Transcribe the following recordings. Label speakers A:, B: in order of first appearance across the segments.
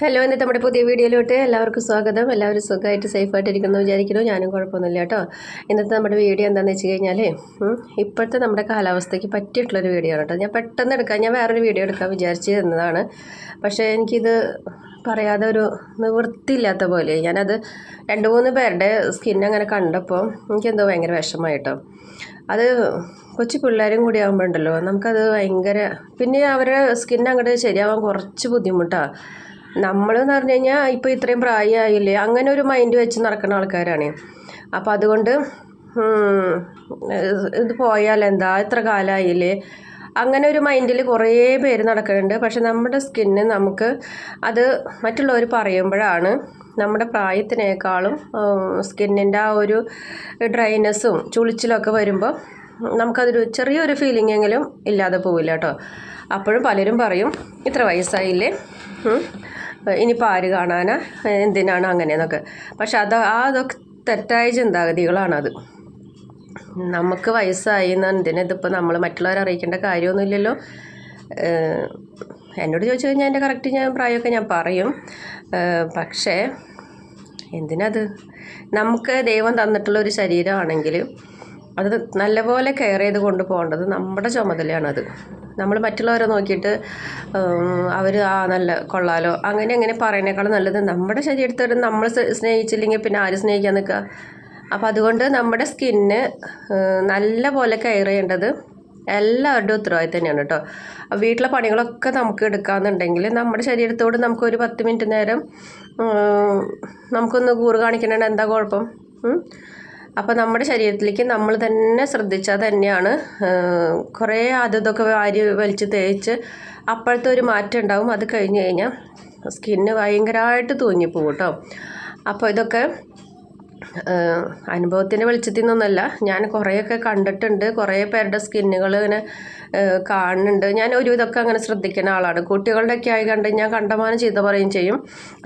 A: Hello എന്നിട്ട് നമ്മുടെ പുതിയ വീഡിയോയിലോട്ട് എല്ലാവർക്കും സ്വാഗതം. എല്ലാവരും സുഖമായിട്ട് സേഫായിട്ട് ഇരിക്കുന്നു വിചാരിക്കുന്നു. ഞാനും കുഴപ്പമൊന്നുമില്ല കേട്ടോ. ഇന്നത്തെ നമ്മുടെ വീഡിയോ എന്താണെന്ന് വെച്ച് കഴിഞ്ഞാൽ ഇപ്പോഴത്തെ നമ്മുടെ കാലാവസ്ഥയ്ക്ക് പറ്റിയിട്ടുള്ളൊരു വീഡിയോ ആണ് കേട്ടോ. ഞാൻ പെട്ടെന്ന് എടുക്കാം. ഞാൻ വേറൊരു വീഡിയോ എടുക്കാൻ വിചാരിച്ചു തന്നതാണ് പക്ഷേ എനിക്കിത് പറയാതെ ഒരു നിവൃത്തിയില്ലാത്ത പോലെ. ഞാനത് രണ്ട് മൂന്ന് പേരുടെ സ്കിൻ അങ്ങനെ കണ്ടപ്പോൾ എനിക്കെന്തോ ഭയങ്കര വിഷമമായിട്ടോ അത് കൊച്ചു പിള്ളേരും കൂടി ആകുമ്പോഴുണ്ടല്ലോ നമുക്കത് ഭയങ്കര പിന്നെ അവരുടെ സ്കിൻ ശരിയാവാൻ കുറച്ച് ബുദ്ധിമുട്ടാണ് നമ്മളെന്ന് പറഞ്ഞു കഴിഞ്ഞാൽ ഇപ്പോൾ ഇത്രയും പ്രായമായില്ലേ അങ്ങനെ ഒരു മൈൻഡ് വെച്ച് നടക്കുന്ന ആൾക്കാരാണ്. അപ്പോൾ അതുകൊണ്ട് ഇത് പോയാൽ എന്താ? ഇത്ര കാലമായില്ലേ അങ്ങനെ ഒരു മൈൻഡിൽ കുറേ പേര് നടക്കുന്നുണ്ട് പക്ഷെ നമ്മുടെ സ്കിന്ന് നമുക്ക് അത് മറ്റുള്ളവർ പറയുമ്പോഴാണ് നമ്മുടെ പ്രായത്തിനേക്കാളും സ്കിന്നിന്റെ ആ ഒരു ഡ്രൈനെസ്സും ചുളിച്ചിലൊക്കെ വരുമ്പോൾ നമുക്കതൊരു ചെറിയൊരു ഫീലിംഗ് എങ്കിലും ഇല്ലാതെ പോവില്ല കേട്ടോ. അപ്പോഴും പലരും പറയും ഇത്ര വയസ്സായില്ലേ? ഇനിയിപ്പോൾ ആര് കാണാനാ? എന്തിനാണ് അങ്ങനെയെന്നൊക്കെ പക്ഷെ അത് ആ അതൊക്കെ തെറ്റായ ചിന്താഗതികളാണത്. നമുക്ക് വയസ്സായി എന്തിനാ ഇതിപ്പോൾ നമ്മൾ മറ്റുള്ളവരെ അറിയിക്കേണ്ട കാര്യമൊന്നുമില്ലല്ലോ? എന്നോട് ചോദിച്ചു കഴിഞ്ഞാൽ എന്റെ കറക്റ്റ് ഞാൻ പ്രായമൊക്കെ ഞാൻ പറയും. പക്ഷേ എന്തിനത് നമുക്ക് ദൈവം തന്നിട്ടുള്ള ഒരു ശരീരമാണെങ്കിൽ അത് നല്ലപോലെ കെയർ ചെയ്ത് കൊണ്ടുപോകേണ്ടത് നമ്മുടെ ചുമതലയാണത്. നമ്മൾ മറ്റുള്ളവരെ നോക്കിയിട്ട് അവർ ആ നല്ല കൊള്ളാലോ. അങ്ങനെ അങ്ങനെ പറയുന്നേക്കാളും നല്ലത് നമ്മുടെ ശരീരത്തോട് നമ്മൾ സ്നേഹിച്ചില്ലെങ്കിൽ പിന്നെ ആര് സ്നേഹിക്കാൻ നിൽക്കുക? അപ്പോൾ അതുകൊണ്ട് നമ്മുടെ സ്കിന്ന് നല്ല പോലെ കെയർ ചെയ്യേണ്ടത് എല്ലാവരുടെയും ഉത്തരവാദിത്തം തന്നെയാണ് കേട്ടോ. വീട്ടിലെ പണികളൊക്കെ നമുക്ക് എടുക്കാമെന്നുണ്ടെങ്കിൽ നമ്മുടെ ശരീരത്തോട് നമുക്കൊരു പത്ത് മിനിറ്റ് നേരം നമുക്കൊന്ന് കൂറ് കാണിക്കണേണ്ട എന്താ കുഴപ്പം? അപ്പോൾ നമ്മുടെ ശരീരത്തിലേക്ക് നമ്മൾ തന്നെ ശ്രദ്ധിച്ചാൽ തന്നെയാണ് കുറേ അതൊക്കെ വാരി വലിച്ച് തേച്ച് അപ്പോഴത്തെ ഒരു മാറ്റം ഉണ്ടാവും. അത് കഴിഞ്ഞ് കഴിഞ്ഞാൽ സ്കിന്ന് ഭയങ്കരമായിട്ട് തൂങ്ങിപ്പോകും കേട്ടോ അപ്പോൾ ഇതൊക്കെ അനുഭവത്തിന്റെ വെളിച്ചത്തിൽ നിന്നൊന്നല്ല ഞാൻ കുറേയൊക്കെ കണ്ടിട്ടുണ്ട്. കുറേ പേരുടെ സ്കിന്നുകൾ ഇങ്ങനെ കാണുന്നുണ്ട്. ഞാൻ ഒരു ഇതൊക്കെ അങ്ങനെ ശ്രദ്ധിക്കുന്ന ആളാണ്. കുട്ടികളുടെയൊക്കെ ആയി കണ്ട് ഞാൻ കണ്ടമാനം ചെയ്ത പറയുകയും ചെയ്യും.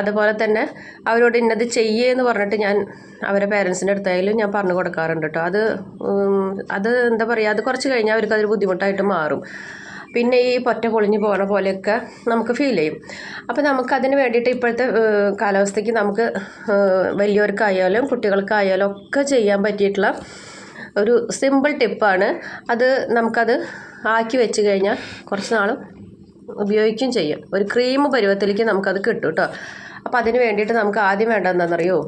A: അതുപോലെ തന്നെ അവരോട് ഇന്നത് ചെയ്യേ എന്ന് പറഞ്ഞിട്ട് ഞാൻ അവരെ പേരൻസിന്റെ അടുത്തായാലും ഞാൻ പറഞ്ഞു കൊടുക്കാറുണ്ട് കേട്ടോ അത് അത് എന്താ പറയുക അത് കുറച്ച് കഴിഞ്ഞാൽ അവർക്ക് അതൊരു ബുദ്ധിമുട്ടായിട്ട് മാറും. പിന്നെ ഈ പൊറ്റ പൊളിഞ്ഞു പോണ പോലെയൊക്കെ നമുക്ക് ഫീൽ ചെയ്യും. അപ്പോൾ നമുക്കതിന് വേണ്ടിയിട്ട് ഇപ്പോഴത്തെ കാലാവസ്ഥയ്ക്ക് നമുക്ക് വലിയവർക്കായാലും കുട്ടികൾക്കായാലും ഒക്കെ ചെയ്യാൻ പറ്റിയിട്ടുള്ള ഒരു സിമ്പിൾ ടിപ്പാണ് അത് നമുക്കത് ആക്കി വെച്ച് കഴിഞ്ഞാൽ കുറച്ച് നാൾ ഉപയോഗിക്കുകയും ചെയ്യും. ഒരു ക്രീം പരുവത്തിലേക്ക് നമുക്കത് കിട്ടും കേട്ടോ അപ്പോൾ അതിന് വേണ്ടിയിട്ട് നമുക്ക് ആദ്യം വേണ്ട എന്താണെന്നറിയോ?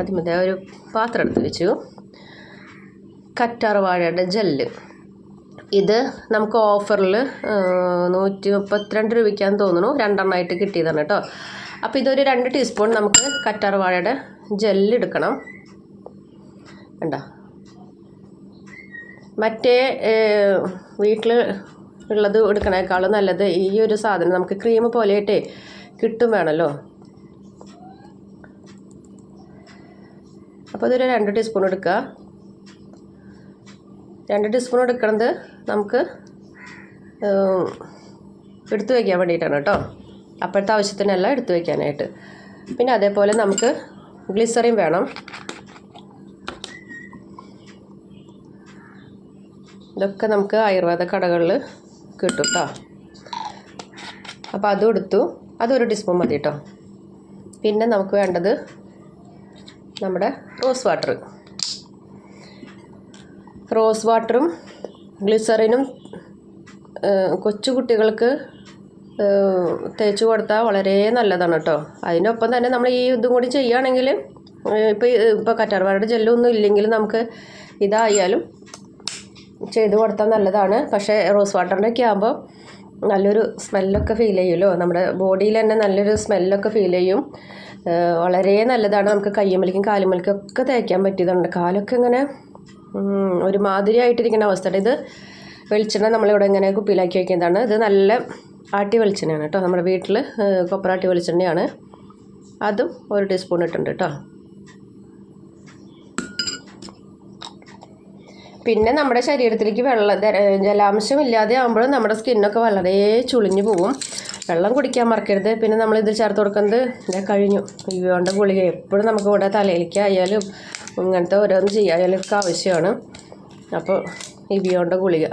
A: ആദ്യം ഒരു പാത്രം എടുത്ത് വെച്ചു. കറ്റാർ വാഴയുടെ ജെല്ല്. ഇത് നമുക്ക് ഓഫറിൽ നൂറ്റി മുപ്പത്തിരണ്ട് രൂപയ്ക്കാന്ന് തോന്നുന്നു. രണ്ടെണ്ണമായിട്ട് കിട്ടിയതാണ് കേട്ടോ. അപ്പോൾ ഇതൊരു രണ്ട് ടീസ്പൂൺ നമുക്ക് കറ്റാർവാഴയുടെ ജെല്ലെടുക്കണം വേണ്ട മറ്റേ വീട്ടിൽ ഉള്ളത് എടുക്കണേക്കാളും നല്ലത് ഈ ഒരു സാധനം നമുക്ക് ക്രീം പോലെയായിട്ടേ കിട്ടും വേണമല്ലോ അപ്പോൾ ഇതൊരു രണ്ട് ടീസ്പൂൺ എടുക്കുക. രണ്ട് ടീസ്പൂൺ എടുക്കണത് നമുക്ക് എടുത്തു വയ്ക്കാൻ വേണ്ടിയിട്ടാണ് കേട്ടോ. അപ്പോഴത്തെ ആവശ്യത്തിനല്ല എടുത്തു വയ്ക്കാനായിട്ട് പിന്നെ അതേപോലെ നമുക്ക് ഗ്ലിസറിൻ വേണം. ഇതൊക്കെ നമുക്ക് ആയുർവേദ കടകളിൽ കിട്ടും കേട്ടോ അപ്പോൾ അതും എടുത്തു. അതൊരു ടീസ്പൂൺ മതി കേട്ടോ പിന്നെ നമുക്ക് വേണ്ടത് നമ്മുടെ റോസ് വാട്ടർ റോസ് വാട്ടറും ഗ്ലിസറിനും കൊച്ചുകുട്ടികൾക്ക് തേച്ച് കൊടുത്താൽ വളരെ നല്ലതാണ് കേട്ടോ അതിനൊപ്പം തന്നെ നമ്മൾ ഈ ഇതും കൂടി ചെയ്യുകയാണെങ്കിൽ ഇപ്പോൾ ഇപ്പോൾ കറ്റാർവാഴയുടെ ജെല്ലൊന്നും ഇല്ലെങ്കിൽ നമുക്ക് ഇതായാലും ചെയ്ത് കൊടുത്താൽ നല്ലതാണ്. പക്ഷേ റോസ് വാട്ടറിന്റെ ഒക്കെ ആകുമ്പോൾ നല്ലൊരു സ്മെല്ലൊക്കെ ഫീൽ ചെയ്യുമല്ലോ. നമ്മുടെ ബോഡിയിൽ തന്നെ നല്ലൊരു സ്മെല്ലൊക്കെ ഫീൽ ചെയ്യും. വളരെ നല്ലതാണ്. നമുക്ക് കയ്യുമലിക്കും കാലുമലിക്കും ഒക്കെ തേക്കാൻ പറ്റിയതുണ്ട്. കാലൊക്കെ ഇങ്ങനെ ഉം, ഒരു മാതിരി ആയിട്ടിരിക്കുന്ന അവസ്ഥയുടെ ഇത് വെളിച്ചെണ്ണ നമ്മളിവിടെ ഇങ്ങനെ കുപ്പിയിലാക്കി വയ്ക്കുന്നതാണ് ഇത് നല്ല ആട്ടി വെളിച്ചെണ്ണയാണ് കേട്ടോ. നമ്മുടെ വീട്ടിൽ കൊപ്പറാട്ടി വെളിച്ചെണ്ണയാണ്. അതും ഒരു ടീസ്പൂൺ ഇട്ടുണ്ട് കേട്ടോ. പിന്നെ നമ്മുടെ ശരീരത്തിലേക്ക് വെള്ളം ജലാംശം ഇല്ലാതെ ആകുമ്പോഴും നമ്മുടെ സ്കിന്നൊക്കെ വളരെ ചുളിഞ്ഞു പോവും. വെള്ളം കുടിക്കാൻ മറക്കരുത്. പിന്നെ നമ്മൾ ഇത് ചേർത്ത് കൊടുക്കുന്നത് ഇതേ കഴിഞ്ഞു. ഇവയുടെ ഗുളിക എപ്പോഴും നമുക്ക് ഇവിടെ തലയിലേക്ക് ആയാലും ഇങ്ങനത്തെ ഓരോന്ന് ചെയ്യാൻ ഒക്കെ ആവശ്യമാണ്. അപ്പോൾ ഈ ബിയോണ്ട ഗുളിക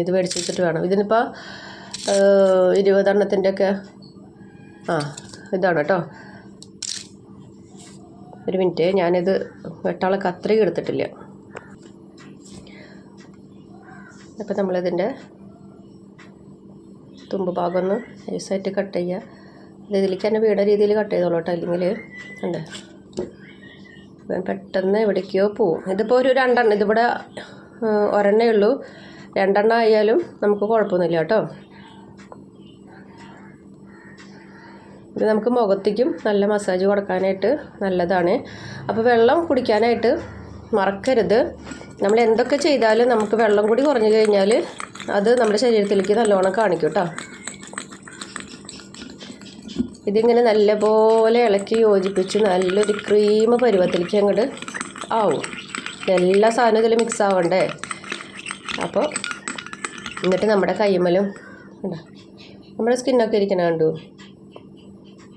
A: ഇത് മേടിച്ച് വെച്ചിട്ട് വേണം. ഇതിനിപ്പോൾ ഇരുപതെണ്ണത്തിന്റെ ഒക്കെ ആ ഇതാണ് കേട്ടോ. ഒരു മിനിറ്റ് ഞാനിത് വെട്ടാളെ കത്രിക എടുത്തിട്ടില്ല. അപ്പോൾ നമ്മളിതിന്റെ തുമ്പ് ഭാഗം ഒന്ന് നൈസായിട്ട് കട്ട് ചെയ്യുക ഇതിലേക്ക് തന്നെ വീട രീതിയിൽ കട്ട് ചെയ്തോളൂ കേട്ടോ അല്ലെങ്കിൽ ഉണ്ട് പെട്ടെന്ന് എവിടേക്കോ പോവും. ഇതിപ്പോൾ ഒരു രണ്ടെണ്ണം. ഇതിവിടെ ഒരെണ്ണേ ഉള്ളൂ. രണ്ടെണ്ണം ആയാലും നമുക്ക് കുഴപ്പമൊന്നുമില്ല കേട്ടോ. ഇത് നമുക്ക് മുഖത്തേക്കും നല്ല മസാജ് കൊടുക്കാനായിട്ട് നല്ലതാണ്. അപ്പോൾ വെള്ളം കുടിക്കാനായിട്ട് മറക്കരുത്. നമ്മൾ എന്തൊക്കെ ചെയ്താലും നമുക്ക് വെള്ളം കൂടി കുറഞ്ഞു കഴിഞ്ഞാൽ അത് നമ്മുടെ ശരീരത്തിലേക്ക് നല്ലോണം കാണിക്കും കേട്ടോ. ഇതിങ്ങനെ നല്ലപോലെ ഇളക്കി യോജിപ്പിച്ച് നല്ലൊരു ക്രീം പരുവത്തിലേക്ക് അങ്ങോട്ട് ആവും. എല്ലാ സാധനവും ഇതിൽ മിക്സ് ആവണ്ടേ? അപ്പോൾ എന്നിട്ട് നമ്മുടെ കൈമലും നമ്മുടെ സ്കിന്നൊക്കെ ഇരിക്കണ കണ്ടു?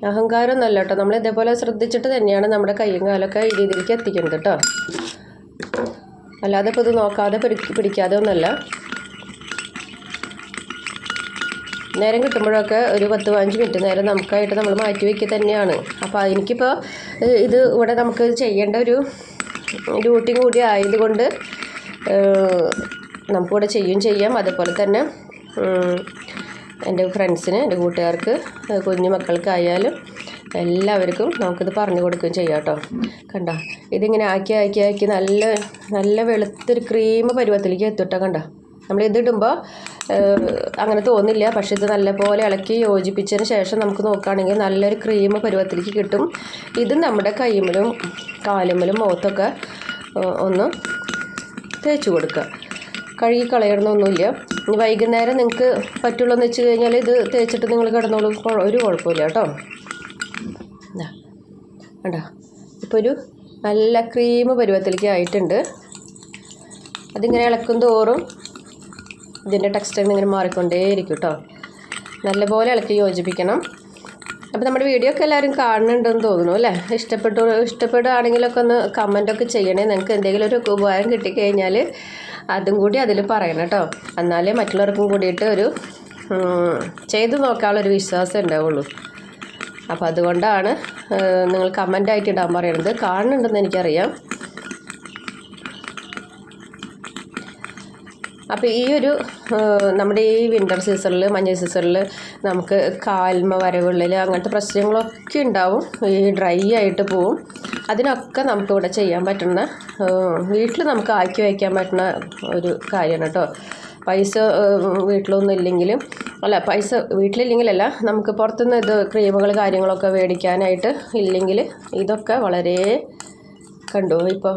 A: അഹങ്കാരം കേട്ടോ. നമ്മൾ ഇതേപോലെ ശ്രദ്ധിച്ചിട്ട് തന്നെയാണ് നമ്മുടെ കൈയും കാലൊക്കെ ഈ രീതിയിലേക്ക് എത്തിക്കുന്നത് കേട്ടോ. അല്ലാതെ ഇപ്പോൾ ഇത് നോക്കാതെ പിടി- പിടിക്കാതെ ഒന്നല്ല നേരം കിട്ടുമ്പോഴൊക്കെ ഒരു പത്ത് പതിനഞ്ച് മിനിറ്റ് നേരം നമുക്കായിട്ട് നമ്മൾ മാറ്റി വയ്ക്കുക തന്നെയാണ്. അപ്പോൾ എനിക്കിപ്പോൾ ഇത് ഇവിടെ നമുക്ക് ചെയ്യേണ്ട ഒരു ഡ്യൂട്ടി കൂടി ആയതുകൊണ്ട് നമുക്കിവിടെ ചെയ്യും ചെയ്യാം. അതുപോലെ തന്നെ എന്റെ ഫ്രണ്ട്സിന് എന്റെ കൂട്ടുകാർക്ക് കുഞ്ഞു മക്കൾക്കായാലും എല്ലാവർക്കും നമുക്കിത് പറഞ്ഞു കൊടുക്കുകയും ചെയ്യാം കേട്ടോ. കണ്ട? ഇതിങ്ങനെ ആക്കി ആക്കി ആക്കി നല്ല നല്ല വെളുത്തൊരു ക്രീം പരുവത്തിലേക്ക് എത്തിട്ടോ കണ്ട? നമ്മൾ ഇതിടുമ്പോൾ അങ്ങനെ തോന്നില്ല. പക്ഷെ ഇത് നല്ലപോലെ ഇളക്കി യോജിപ്പിച്ചതിന് ശേഷം നമുക്ക് നോക്കുകയാണെങ്കിൽ നല്ലൊരു ക്രീം പരുവത്തിലേക്ക് കിട്ടും. ഇത് നമ്മുടെ കൈമലും കാലുമിലും മുഖത്തൊക്കെ ഒന്ന് തേച്ച് കൊടുക്കുക. കഴുകി കളയണമെന്നൊന്നുമില്ല വൈകുന്നേരം നിങ്ങൾക്ക് പറ്റുള്ളൂ എന്ന് വെച്ച് കഴിഞ്ഞാൽ ഇത് തേച്ചിട്ട് നിങ്ങൾ കിടന്നോളും. ഒരു കുഴപ്പമില്ല കേട്ടോ. കണ്ടോ? ഇപ്പോൾ ഒരു നല്ല ക്രീം പരുവത്തിലേക്ക് ആയിട്ടുണ്ട്. അതിങ്ങനെ ഇളക്കും തോറും ഇതിന്റെ ടെക്സ്റ്റർ ഇങ്ങനെ മാറിക്കൊണ്ടേയിരിക്കും കേട്ടോ നല്ലപോലെ ഇളക്കി യോജിപ്പിക്കണം. അപ്പോൾ നമ്മുടെ വീഡിയോ ഒക്കെ എല്ലാവരും കാണുന്നുണ്ടെന്ന് തോന്നുന്നു അല്ലേ? ഇഷ്ടപ്പെട്ടു ഇഷ്ടപ്പെടുകയാണെങ്കിലൊക്കെ ഒന്ന് കമന്റൊക്കെ ചെയ്യണേ. നിങ്ങൾക്ക് എന്തെങ്കിലും ഒരു ഉപകാരം കിട്ടിക്കഴിഞ്ഞാൽ അതും കൂടി അതിൽ പറയണം കേട്ടോ. എന്നാലേ മറ്റുള്ളവർക്കും കൂടിയിട്ട് ഒരു ചെയ്തു നോക്കാനുള്ളൊരു വിശ്വാസം ഉണ്ടാവുള്ളൂ. അപ്പോൾ അതുകൊണ്ടാണ് നിങ്ങൾ കമന്റായിട്ട് ഇടാൻ പറയണത് കാണുന്നുണ്ടെന്ന് എനിക്കറിയാം. അപ്പോൾ ഈ ഒരു നമ്മുടെ ഈ വിന്റർ സീസണിൽ മഞ്ഞ സീസണിൽ നമുക്ക് കാൽമ വരവുള്ളിൽ അങ്ങനത്തെ പ്രശ്നങ്ങളൊക്കെ ഉണ്ടാവും. ഈ ഡ്രൈ ആയിട്ട് പോവും. അതിനൊക്കെ നമുക്ക് ഇവിടെ ചെയ്യാൻ പറ്റുന്ന വീട്ടിൽ നമുക്ക് ആക്കി വയ്ക്കാൻ പറ്റുന്ന ഒരു കാര്യമാണ് കേട്ടോ. പൈസ വീട്ടിലൊന്നും ഇല്ലെങ്കിലും അല്ല പൈസ വീട്ടിലില്ലെങ്കിലല്ല നമുക്ക് പുറത്തുനിന്ന് ഇത് ക്രീമുകൾ കാര്യങ്ങളൊക്കെ മേടിക്കാനായിട്ട് ഇല്ലെങ്കിൽ ഇതൊക്കെ വളരെ കണ്ടു. ഇപ്പോൾ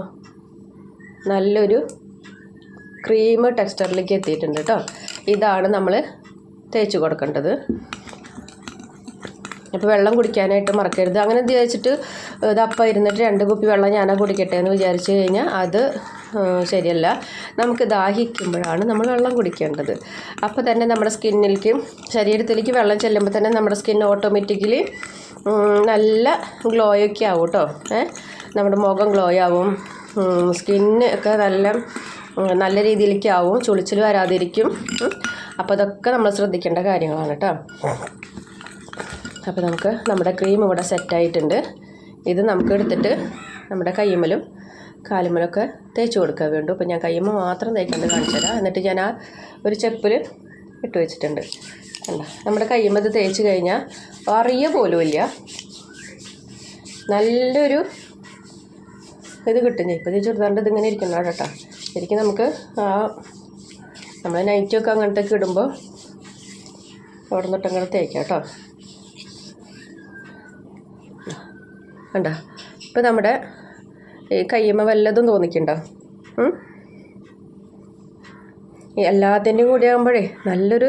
A: നല്ലൊരു ക്രീം ടെക്സ്ചറിലേക്ക് എത്തിയിട്ടുണ്ട് കേട്ടോ ഇതാണ് നമ്മൾ തേച്ച് കൊടുക്കേണ്ടത്. അപ്പോൾ വെള്ളം കുടിക്കാനായിട്ട് മറക്കരുത്. അങ്ങനെ വിചാരിച്ചിട്ട് ഇത് അപ്പം ഇരുന്നിട്ട് രണ്ട് കുപ്പി വെള്ളം ഞാനാ കുടിക്കട്ടെ എന്ന് വിചാരിച്ച് കഴിഞ്ഞാൽ അത് ശരിയല്ല. നമുക്ക് ദാഹിക്കുമ്പോഴാണ് നമ്മൾ വെള്ളം കുടിക്കേണ്ടത്. അപ്പോൾ തന്നെ നമ്മുടെ സ്കിന്നിലേക്ക് ശരീരത്തിലേക്ക് വെള്ളം ചെല്ലുമ്പോൾ തന്നെ നമ്മുടെ സ്കിൻ ഓട്ടോമാറ്റിക്കലി നല്ല ഗ്ലോയൊക്കെ ആവും കേട്ടോ നമ്മുടെ മുഖം ഗ്ലോ ആവും. സ്കിന്ന് ഒക്കെ നല്ല നല്ല രീതിയിലേക്ക് ആവും. ചുളിച്ചിൽ വരാതിരിക്കും. അപ്പോൾ അതൊക്കെ നമ്മൾ ശ്രദ്ധിക്കേണ്ട കാര്യങ്ങളാണ് കേട്ടോ അപ്പോൾ നമുക്ക് നമ്മുടെ ക്രീം ഇവിടെ സെറ്റായിട്ടുണ്ട് ഇത് നമുക്ക് എടുത്തിട്ട് നമ്മുടെ കയ്യുമ്മലും കാലുമ്മലൊക്കെ തേച്ച് കൊടുക്കുക വേണ്ടു. അപ്പോൾ ഞാൻ കയ്യുമ്മ മാത്രം തേക്കാണ്ട് കാണിച്ചുതരാം എന്നിട്ട് ഞാൻ ആ ഒരു ചെപ്പിൽ ഇട്ട് വെച്ചിട്ടുണ്ട്. കണ്ട? നമ്മുടെ കയ്യുമ്മ ഇത് തേച്ച് കഴിഞ്ഞാൽ അറിയ പോലുമില്ല നല്ലൊരു ഇത് കിട്ടും. ഇപ്പോൾ ഇത് ചുരിദാറിന്റെ ഇതിങ്ങനെ ഇരിക്കുന്നതാണ് കേട്ടോ ശരിക്കും നമുക്ക് ആ നമ്മൾ നൈറ്റൊക്കെ അങ്ങനത്തെയൊക്കെ ഇടുമ്പോൾ അവിടെ നിന്നിട്ട് അങ്ങനെ തേക്കാം കേട്ടോ. കണ്ട? ഇപ്പം നമ്മുടെ ഈ കയ്യമ്മ വല്ലതും തോന്നിക്കണ്ടോ? എല്ലാത്തിന്റെയും കൂടി ആകുമ്പോഴേ നല്ലൊരു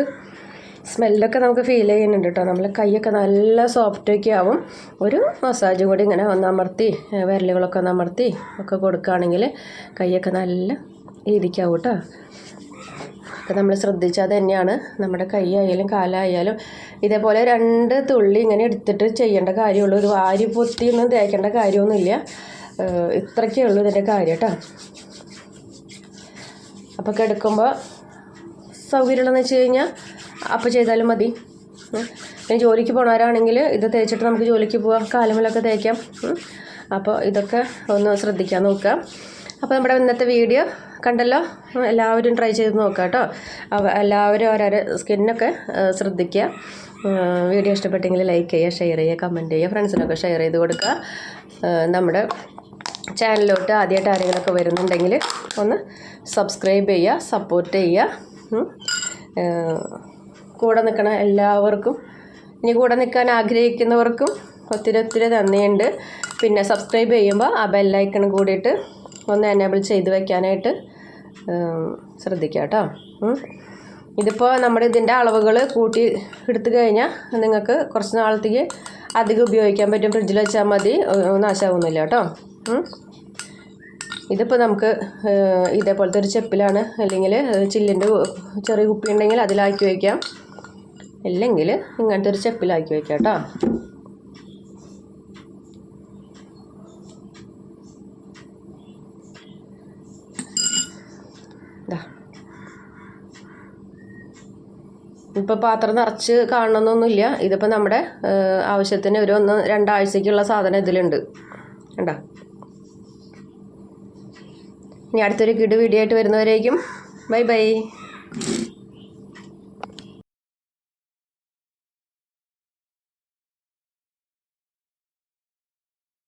A: സ്മെല്ലൊക്കെ നമുക്ക് ഫീൽ ചെയ്യുന്നുണ്ട് കേട്ടോ. നമ്മളെ കൈയൊക്കെ നല്ല സോഫ്റ്റൊക്കെ ആവും. ഒരു മസാജും കൂടി ഇങ്ങനെ ഒന്ന് അമർത്തി വിരലുകളൊക്കെ ഒന്ന് അമർത്തി ഒക്കെ കൊടുക്കുകയാണെങ്കിൽ കൈയൊക്കെ നല്ല രീതിക്കാവും കേട്ടോ ഒക്കെ നമ്മൾ ശ്രദ്ധിച്ചാൽ തന്നെയാണ് നമ്മുടെ കൈ ആയാലും കാലായാലും ഇതേപോലെ രണ്ട് തുള്ളി ഇങ്ങനെ എടുത്തിട്ട് ചെയ്യേണ്ട കാര്യമുള്ളൂ. ഒരു വാരി പൊത്തിയൊന്നും തേക്കേണ്ട കാര്യമൊന്നുമില്ല. ഇത്രയ്ക്കേ ഉള്ളൂ ഇതിന്റെ കാര്യം കേട്ടോ. അപ്പോൾ കിടക്കുമ്പോൾ സൗകര്യമുള്ളതെന്ന് വെച്ച് കഴിഞ്ഞാൽ അപ്പം ചെയ്താലും മതി. പിന്നെ ജോലിക്ക് പോണവരാണെങ്കിൽ ഇത് തേച്ചിട്ട് നമുക്ക് ജോലിക്ക് പോവാം. കാലുമലൊക്കെ തേക്കാം. അപ്പോൾ ഇതൊക്കെ ഒന്ന് ശ്രദ്ധിക്കാൻ നോക്കുക അപ്പോൾ നമ്മുടെ ഇന്നത്തെ വീഡിയോ കണ്ടല്ലോ? എല്ലാവരും ട്രൈ ചെയ്ത് നോക്കാം കേട്ടോ. എല്ലാവരും ഓരോരോ സ്കിന്നൊക്കെ ശ്രദ്ധിക്കുക. വീഡിയോ ഇഷ്ടപ്പെട്ടെങ്കിൽ ലൈക്ക് ചെയ്യുക ഷെയർ ചെയ്യുക കമന്റ് ചെയ്യുക ഫ്രണ്ട്സിനൊക്കെ ഷെയർ ചെയ്ത് കൊടുക്കുക. നമ്മുടെ ചാനലിലോട്ട് ആദ്യമായിട്ട് ആരെങ്കിലുമൊക്കെ വരുന്നുണ്ടെങ്കിൽ ഒന്ന് സബ്സ്ക്രൈബ് ചെയ്യുക സപ്പോർട്ട് ചെയ്യുക. കൂടെ നിൽക്കണ എല്ലാവർക്കും ഇനി കൂടെ നിൽക്കാൻ ആഗ്രഹിക്കുന്നവർക്കും ഒത്തിരി ഒത്തിരി നന്ദിയുണ്ട്. പിന്നെ സബ്സ്ക്രൈബ് ചെയ്യുമ്പോൾ ആ ബെല്ലൈക്കൺ കൂടിയിട്ട് ഒന്ന് എനേബിൾ ചെയ്ത് വെക്കാനായിട്ട് ശ്രദ്ധിക്കുക കേട്ടോ. ഇതിപ്പോൾ നമ്മുടെ ഇതിന്റെ അളവുകൾ കൂട്ടി എടുത്തു കഴിഞ്ഞാൽ നിങ്ങൾക്ക് കുറച്ച് നാളത്തേക്ക് അധികം ഉപയോഗിക്കാൻ പറ്റും. ഫ്രിഡ്ജിൽ വെച്ചാൽ മതി. നാശമാവുന്നില്ല കേട്ടോ. ഇതിപ്പോൾ നമുക്ക് ഇതേപോലത്തെ ഒരു ചെപ്പിലാണ് അല്ലെങ്കിൽ ചില്ലിന്റെ ചെറിയ കുപ്പി ഉണ്ടെങ്കിൽ അതിലാക്കി വയ്ക്കാം അല്ലെങ്കിൽ ഇങ്ങനത്തെ ഒരു ചെപ്പിലാക്കി വയ്ക്കാം കേട്ടോ. ഇപ്പോൾ പാത്രം നിറച്ച് കാണണമെന്നൊന്നുമില്ല ഇതിപ്പോൾ നമ്മുടെ ആവശ്യത്തിന് ഒരു ഒന്ന് രണ്ടാഴ്ചക്കുള്ള സാധനം ഇതിലുണ്ട്. കണ്ടോ? ഇനി അടുത്തൊരു കിട് വീഡിയോ ആയിട്ട് വരുന്നവരേക്കും ബൈ ബൈ.